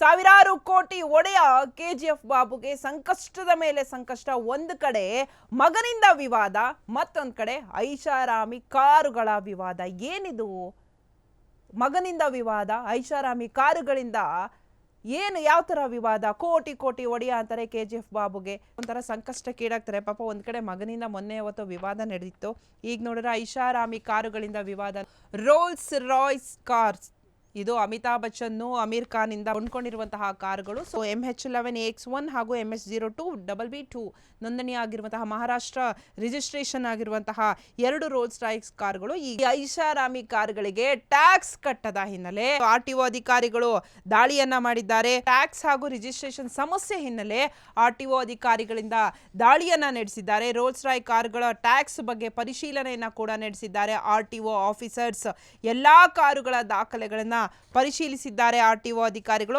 ಸಾವಿರಾರು ಕೋಟಿ ಒಡೆಯ ಕೆಜಿಎಫ್ ಬಾಬುಗೆ ಸಂಕಷ್ಟದ ಮೇಲೆ ಸಂಕಷ್ಟ. ಒಂದು ಕಡೆ ಮಗನಿಂದ ವಿವಾದ, ಮತ್ತೊಂದು ಕಡೆ ಐಷಾರಾಮಿ ಕಾರುಗಳ ವಿವಾದ. ಏನಿದು? ಮಗನಿಂದ ವಿವಾದ, ಐಷಾರಾಮಿ ಕಾರುಗಳಿಂದ ಏನು, ಯಾವ ಥರ ವಿವಾದ? ಕೋಟಿ ಕೋಟಿ ಒಡೆಯ ಅಂತಾರೆ ಕೆ ಜಿ ಎಫ್ ಬಾಬುಗೆ. ಒಂಥರ ಸಂಕಷ್ಟಕ್ಕೀಡಾಗ್ತಾರೆ ಪಾಪ ಒಂದು ಕಡೆ ಮಗನಿಂದ ಮೊನ್ನೆ ಅವತ್ತು ವಿವಾದ ನಡೆದಿತ್ತು. ಈಗ ನೋಡಿದ್ರೆ ಐಷಾರಾಮಿ ಕಾರುಗಳಿಂದ ವಿವಾದ. ರೋಲ್ಸ್ ರಾಯ್ಸ್ ಕಾರ್ಸ್ ಇದು ಅಮಿತಾಬ್ ಬಚ್ಚನ್ನು ಅಮೀರ್ ಖಾನ್ ಇಂದ ಕೊಂಡ್ಕೊಂಡಿರುವಂತಹ ಕಾರುಗಳು. So M H eleven X one ಹಾಗೂ M H zero two double B two ನೋಂದಣಿ ಆಗಿರುವಂತಹ ಮಹಾರಾಷ್ಟ್ರ ರಿಜಿಸ್ಟ್ರೇಷನ್ ಆಗಿರುವಂತಹ ಎರಡು ರೋಲ್ಸ್ ರಾಯ್ಸ್ ಕಾರುಗಳು. ಈ ಐಷಾರಾಮಿ ಕಾರುಗಳಿಗೆ ಟ್ಯಾಕ್ಸ್ ಕಟ್ಟದ ಹಿನ್ನೆಲೆ ಆರ್ ಟಿ ಒ ಅಧಿಕಾರಿಗಳು ದಾಳಿಯನ್ನ ಮಾಡಿದ್ದಾರೆ. ಟ್ಯಾಕ್ಸ್ ಹಾಗೂ ರಿಜಿಸ್ಟ್ರೇಷನ್ ಸಮಸ್ಯೆ ಹಿನ್ನೆಲೆ ಆರ್ ಟಿ ಒ ಅಧಿಕಾರಿಗಳಿಂದ ದಾಳಿಯನ್ನ ನಡೆಸಿದ್ದಾರೆ. ರೋಲ್ಸ್ ರಾಯ್ ಕಾರುಗಳ ಟ್ಯಾಕ್ಸ್ ಬಗ್ಗೆ ಪರಿಶೀಲನೆಯನ್ನ ಕೂಡ ನಡೆಸಿದ್ದಾರೆ ಆರ್ ಟಿ ಒ ಆಫೀಸರ್ಸ್ ಎಲ್ಲಾ ಕಾರುಗಳ ದಾಖಲೆಗಳನ್ನ ಪರಿಶೀಲಿಸಿದ್ದಾರೆ ಆರ್ಟಿಒ ಅಧಿಕಾರಿಗಳು.